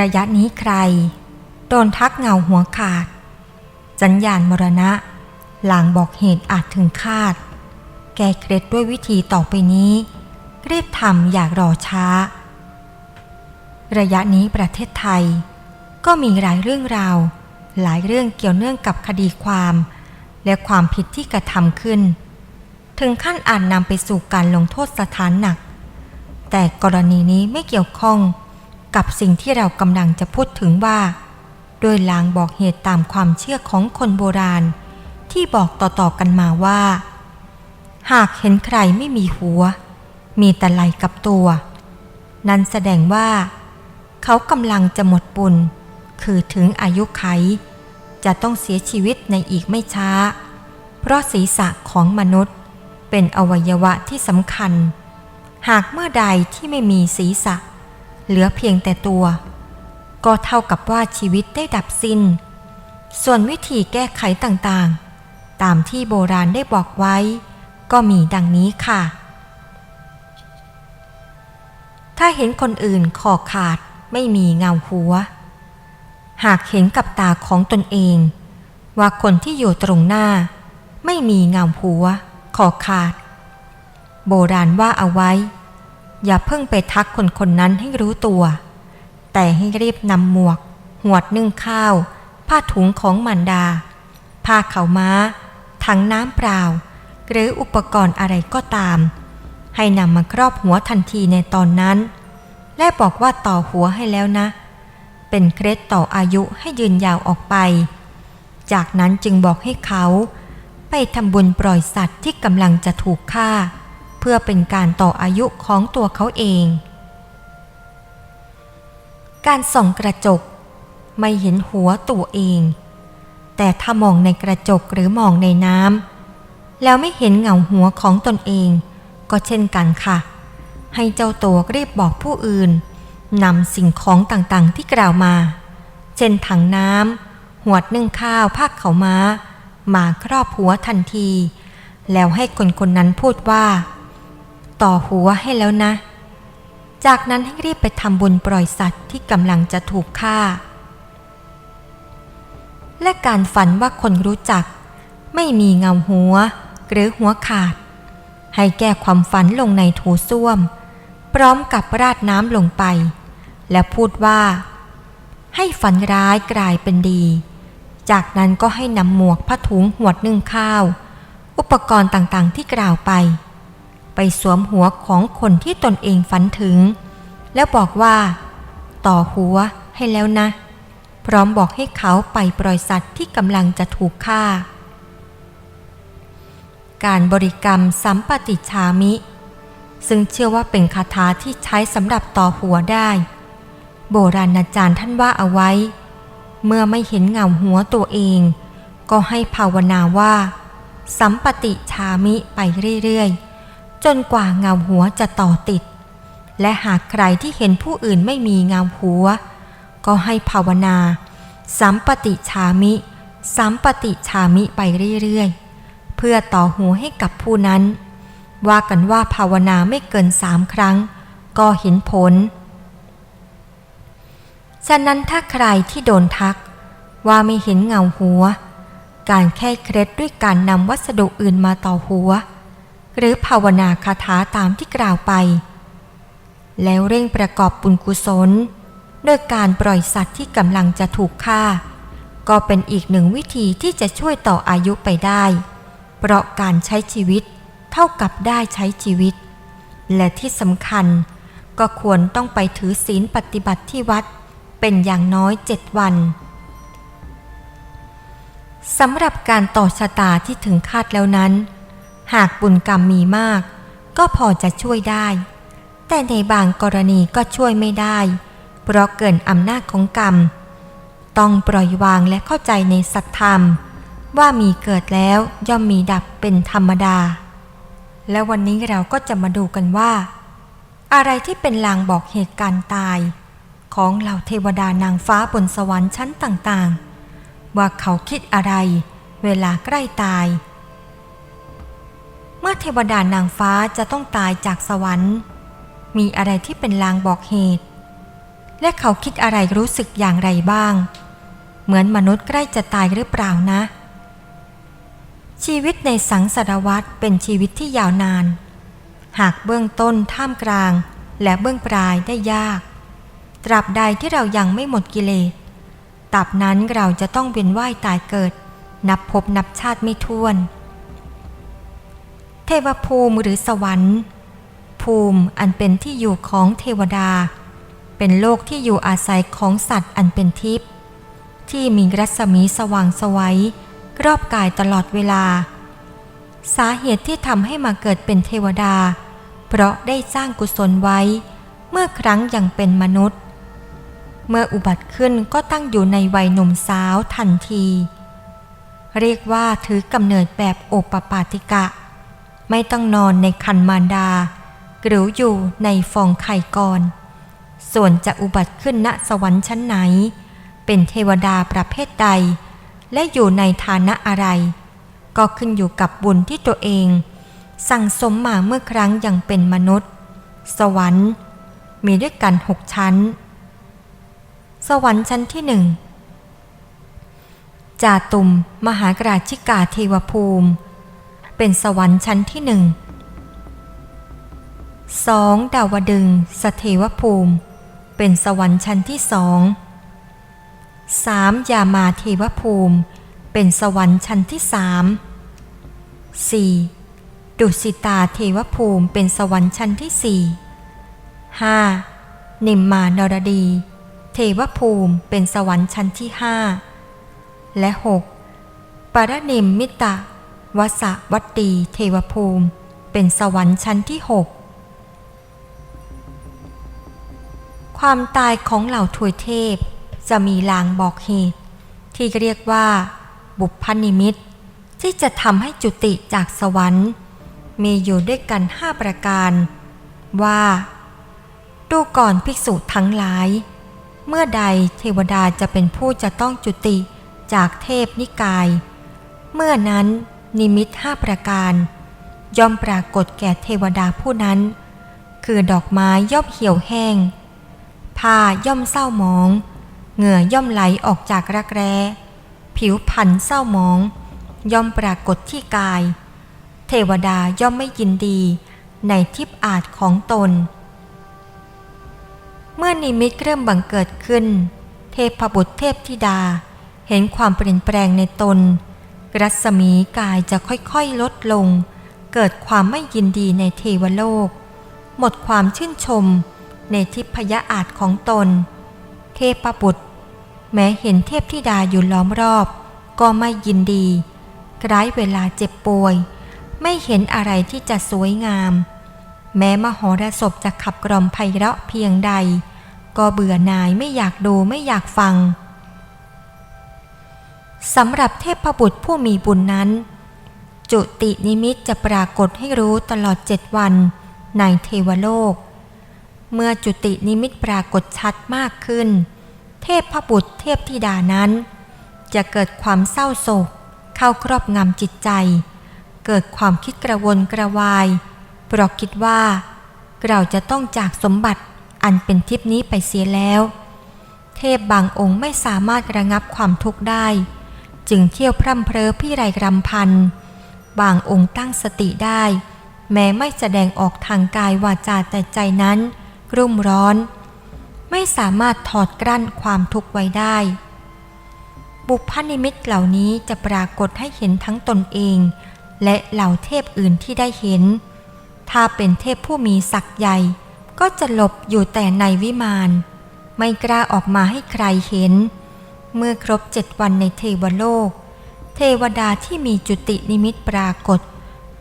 ระยะนี้ใคร โดนทักเงาหัวขาด สัญญาณมรณะ หลางบอกเหตุอาจถึงคาด แก้เคล็ดด้วยวิธีต่อไปนี้ รีบทำอย่ารอช้า ระยะนี้ประเทศไทย ก็มีหลายเรื่องราว หลายเรื่องเกี่ยวเนื่องกับคดีความ และความผิดที่กระทำขึ้น ถึงขั้นอาจนำไปสู่การลงโทษสถานหนัก แต่กรณีนี้ไม่เกี่ยวข้อง กับสิ่งที่เรากำลังจะพูดถึงว่า โดยลางบอกเหตุตามความเชื่อของคนโบราณ ที่บอกต่อๆกันมาว่า หากเห็นใครไม่มีหัว มีแต่ไหลกับตัว นั้นแสดงว่า เขากำลังจะหมดบุญคือถึงอายุไข จะต้องเสียชีวิตในอีกไม่ช้า เพราะศีรษะของมนุษย์ เป็นอวัยวะที่สำคัญ หากเมื่อใดที่ไม่มีศีรษะ เหลือเพียงแต่ตัว ก็เท่ากับว่าชีวิตได้ดับสิน้น ส่วนวิธีแก้ไขต่างๆ ตามที่โบราณได้บอกไว้ ก็มีดังนี้ค่ะ ถ้าเห็นคนอื่นคอขาดไม่มีเงาหัว หากเห็นกับตาของตนเอง ว่าคนที่อยู่ตรงหน้า ไม่มีเงาหัวคอขาด โบราณว่าเอาไว้ อย่าเพิ่งไปทักคนคนนั้นให้รู้ตัว แต่ให้รีบนำหมวก หวดนึ่งข้าว ผ้าถุงของมันดา ผ้าเขาม้า ถังน้ำเปล่า หรืออุปกรณ์อะไรก็ตาม ให้นำมาครอบหัวทันทีในตอนนั้น และบอกว่าต่อหัวให้แล้วนะ เป็นเคล็ดต่ออายุให้ยืนยาวออกไป จากนั้นจึงบอกให้เขา ไปทำบุญปล่อยสัตว์ที่กำลังจะถูกฆ่า พื่อเป็นการต่ออายุของตัวเขาเอง การส่องกระจกไม่เห็นหัวตัวเอง แต่ถ้ามองในกระจกหรือมองในน้ำแล้วไม่เห็นเงาหัวของตนเอง ก็เช่นกันค่ะ ให้เจ้าตัวรีบบอกผู้อื่นนำสิ่งของต่างๆที่กล่าวมา เช่นถังน้ำหวดนึ่งข้าวผ้าเขาวม้า มาครอบหัวทันที แล้วให้คนคนนั้นพูดว่า ต่อหัวให้แล้วนะ จากนั้นให้รีบไปทำบุญปล่อยสัตว์ที่กำลังจะถูกฆ่า และการฝันว่าคนรู้จัก ไม่มีเงาหัว หรือหัวขาด ให้แก้ความฝันลงในโถส้วม พร้อมกับราดน้ำลงไป และพูดว่า ให้ฝันร้ายกลายเป็นดี จากนั้นก็ให้นำหมวกผ้าถุงหวดนึ่งข้าว อุปกรณ์ต่างๆที่กล่าวไป ไปสวมหัวของคนที่ตนเองฝันถึง แล้วบอกว่า ต่อหัวให้แล้วนะ พร้อมบอกให้เขาไปปล่อยสัตว์ที่กำลังจะถูกฆ่า การบริกรรมสัมปติชามิ ซึ่งเชื่อว่าเป็นคาถาที่ใช้สำหรับต่อหัวได้ โบราณอาจารย์ท่านว่าเอาไว้ เมื่อไม่เห็นเงาหัวตัวเอง ก็ให้ภาวนาว่า สัมปติชามิไปเรื่อยๆ จนกว่าเงาหัวจะต่อติด และหากใครที่เห็นผู้อื่นไม่มีเงาหัว ก็ให้ภาวนา สัมปติชามิ สัมปติชามิไปเรื่อยๆ เพื่อต่อหัวให้กับผู้นั้น ว่ากันว่าภาวนาไม่เกินสามครั้ง ก็เห็นผล ฉะนั้นถ้าใครที่โดนทัก ว่าไม่เห็นเงาหัว การแค่เคล็ดด้วยการนำวัสดุอื่นมาต่อหัว หรือภาวนาคาถาตามที่กล่าวไป แล้วเร่งประกอบบุญกุศลด้วยการปล่อยสัตว์ที่กำลังจะถูกฆ่า ก็เป็นอีกหนึ่งวิธีที่จะช่วยต่ออายุไปได้ เพราะการใช้ชีวิตเท่ากับได้ใช้ชีวิต และที่สำคัญก็ควรต้องไปถือศีลปฏิบัติที่วัดเป็นอย่างน้อยเจ็ดวันสำหรับการต่อชะตาที่ถึงคาดแล้วนั้น หากบุญกรรมมีมาก ก็พอจะช่วยได้ แต่ในบางกรณีก็ช่วยไม่ได้ เพราะเกินอำนาจของกรรม ต้องปล่อยวางและเข้าใจในสัตธรรม ว่ามีเกิดแล้วย่อมมีดับเป็นธรรมดา และวันนี้เราก็จะมาดูกันว่า อะไรที่เป็นลางบอกเหตุการณ์ตาย ของเหล่าเทวดานางฟ้าบนสวรรค์ชั้นต่างๆ ว่าเขาคิดอะไร เวลาใกล้ตาย มื่อเทวดานางฟ้าจะต้องตายจากสวรรค์ มีอะไรที่เป็นลางบอกเหตุ และเขาคิดอะไรรู้สึกอย่างไรบ้าง เหมือนมนุษย์ใกล้จะตายหรือเปล่านะ ชีวิตในสังสารวัตรเป็นชีวิตที่ยาวนาน หากเบื้องต้นท่ามกลาง และเบื้องปลายได้ยาก ตราบใดที่เรายังไม่หมดกิเลสตราบนั้นเราจะต้องเวียนว่ายตายเกิด นับพบนับชาติไม่ถ้วน วภูมิหรือสวรรค์ ภูมิอันเป็นที่อยู่ของเทวดา เป็นโลกที่อยู่อาศัยของสัตว์อันเป็นทิพย์ที่มีรัศมีสว่างสวัยรอบกายตลอดเวลา สาเหตุที่ทำให้มาเกิดเป็นเทวดา เพราะได้สร้างกุศลไว้ เมื่อครั้งยังเป็นมนุษย์ เมื่ออุบัติขึ้นก็ตั้งอยู่ในวัยหนุ่มสาวทันที เรียกว่าถือกำเนิดแบบโอปปาติกะ ไม่ต้องนอนในคันมารดา หรืออยู่ในฟองไข่ก่อน ส่วนจะอุบัติขึ้นณสวรรค์ชั้นไหน เป็นเทวดาประเภทใด และอยู่ในฐานะอะไร ก็ขึ้นอยู่กับบุญที่ตัวเอง สั่งสมมาเมื่อครั้งยังเป็นมนุษย์ สวรรค์มีด้วยกันหกชั้น สวรรค์ชั้นที่หนึ่งจาตุม มหากราชิกาเทวภูมิ เป็นสวรรค์ชั้นที่หนึ่งสองดาวดึงสเทวภูมิ เป็นสวรรค์ชั้นที่สองสามยามาเทวภูมิ เป็นสวรรค์ชั้นที่สามสี่ดุสิตาเทวภูมิเป็นสวรรค์ชั้นที่สี่ห้านิมมานรดี เทวภูมิเป็นสวรรค์ชั้นที่ห้าและหกปรนิมมิตะ วสวัตตีเทวภูมิ เป็นสวรรค์ชั้นที่หกความตายของเหล่าทวยเทพจะมีลางบอกเหตุ ที่เรียกว่า บุพนิมิต ที่จะทำให้จุติจากสวรรค์ มีอยู่ด้วยกันห้าประการ ว่า ดูก่อนภิกษุทั้งหลาย เมื่อใดเทวดาจะเป็นผู้จะต้องจุติจากเทพนิกาย เมื่อนั้น นิมิตห้าประการ ย่อมปรากฏแก่เทวดาผู้นั้น คือดอกไม้ย่อมเหี่ยวแห้ง ผ้าย่อมเศร้าหมอง เหงื่อย่อมไหลออกจากรักแร้ ผิวพรรณเศร้าหมอง ย่อมปรากฏที่กาย เทวดาย่อมไม่ยินดีในทิพย์อาจของตน เมื่อนิมิตเริ่มบังเกิดขึ้น เทพบุตรเทพธิดาเห็นความเปลี่ยนแปลงในตน รัศมีกายจะค่อยๆลดลง เกิดความไม่ยินดีในเทวโลก หมดความชื่นชมในทิพยอาจของตน เทพบุตร แม้เห็นเทพธิดาอยู่ล้อมรอบ ก็ไม่ยินดีคล้ายเวลาเจ็บป่วย ไม่เห็นอะไรที่จะสวยงาม แม้มหรสพจะขับกล่อมไพเราะเพียงใด ก็เบื่อหน่ายไม่อยากดูไม่อยากฟัง สำหรับเทพบุตรผู้มีบุญนั้น จุตินิมิตจะปรากฏให้รู้ตลอดเจ็ดวันในเทวโลก เมื่อจุตินิมิตปรากฏชัดมากขึ้น เทพบุตรเทพธิดานั้น จะเกิดความเศร้าโศก เข้าครอบงำจิตใจ เกิดความคิดกระวนกระวายเพราะคิดว่า เราจะต้องจากสมบัติอันเป็นทิพนี้ไปเสียแล้ว เทพบางองค์ไม่สามารถระงับความทุกข์ได้ จึงเที่ยวพร่ำเพรอพี่ไรรำพัน บางองค์ตั้งสติได้ แม้ไม่แสดงออกทางกายวาจาแต่ใจนั้น รุ่มร้อน ไม่สามารถถอดกลั้นความทุกข์ไว้ได้ บุพนิมิตเหล่านี้จะปรากฏให้เห็นทั้งตนเอง และเหล่าเทพอื่นที่ได้เห็น ถ้าเป็นเทพผู้มีศักย์ใหญ่ ก็จะหลบอยู่แต่ในวิมาน ไม่กล้าออกมาให้ใครเห็น เมื่อครบเจ็ดวันในเทวโลก เทวดาที่มีจุตินิมิตปรากฏ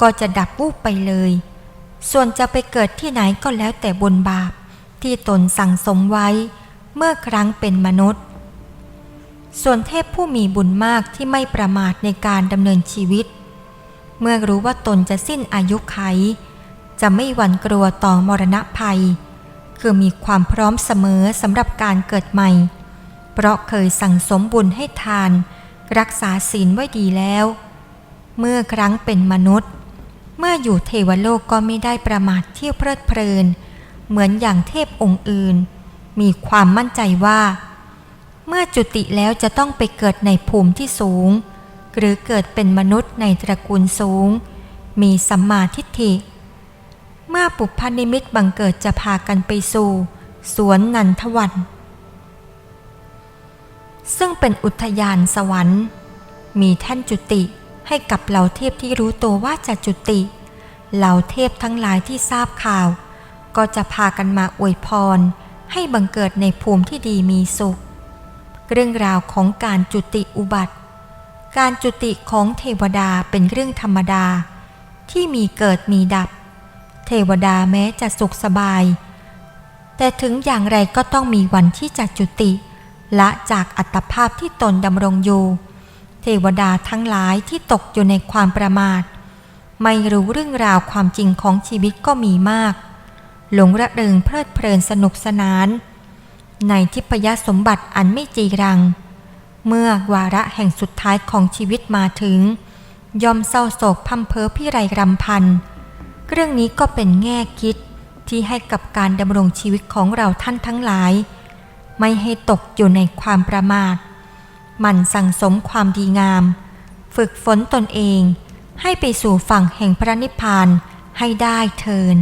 ก็จะดับวูบไปเลย ส่วนจะไปเกิดที่ไหนก็แล้วแต่บุญบาปที่ตนสั่งสมไว้เมื่อครั้งเป็นมนุษย์ ส่วนเทพผู้มีบุญมากที่ไม่ประมาทในการดำเนินชีวิต เมื่อรู้ว่าตนจะสิ้นอายุไข จะไม่หวั่นกลัวต่อมรณะภัย คือมีความพร้อมเสมอสำหรับการเกิดใหม่ ราะเคยสั่งสมบุญให้ทาน รักษาศีลไว้ดีแล้ว เมื่อครั้งเป็นมนุษย์ เมื่ออยู่เทวโลกก็ไม่ได้ประมาทเที่ยวเพลิดเพลิน เหมือนอย่างเทพองค์อื่น มีความมั่นใจว่า เมื่อจุติแล้วจะต้องไปเกิดในภูมิที่สูง หรือเกิดเป็นมนุษย์ในตระกูลสูง มีสัมมาทิฏฐิ เมื่อปุพพนิมิตบังเกิดจะพากันไปสู่ สวนนันทวัน ซึ่งเป็นอุทยานสวรรค์ มีแท่นจุติให้กับเหล่าเทพที่รู้ตัวว่าจะจุติ เหล่าเทพทั้งหลายที่ทราบข่าว ก็จะพากันมาอวยพร ให้บังเกิดในภูมิที่ดีมีสุข เรื่องราวของการจุติอุบัติ การจุติของเทวดาเป็นเรื่องธรรมดา ที่มีเกิดมีดับ เทวดาแม้จะสุขสบาย แต่ถึงอย่างไรก็ต้องมีวันที่จะจุติ ละจากอัตภาพที่ตนดำรงอยู่ เทวดาทั้งหลายที่ตกอยู่ในความประมาท ไม่รู้เรื่องราวความจริงของชีวิตก็มีมาก หลงระเริงเพลิดเพลินสนุกสนาน ในทิพยสมบัติอันไม่จีรัง เมื่อวาระแห่งสุดท้ายของชีวิตมาถึง ยอมเศร้าโศกพัมเพอพิไรรำพัน เรื่องนี้ก็เป็นแง่คิดที่ให้กับการดำรงชีวิตของเราท่านทั้งหลาย ไม่ให้ตกอยู่ในความประมาท มันสั่งสมความดีงาม ฝึกฝนตนเองให้ไปสู่ฝั่งแห่งพระนิพพานให้ได้เทิน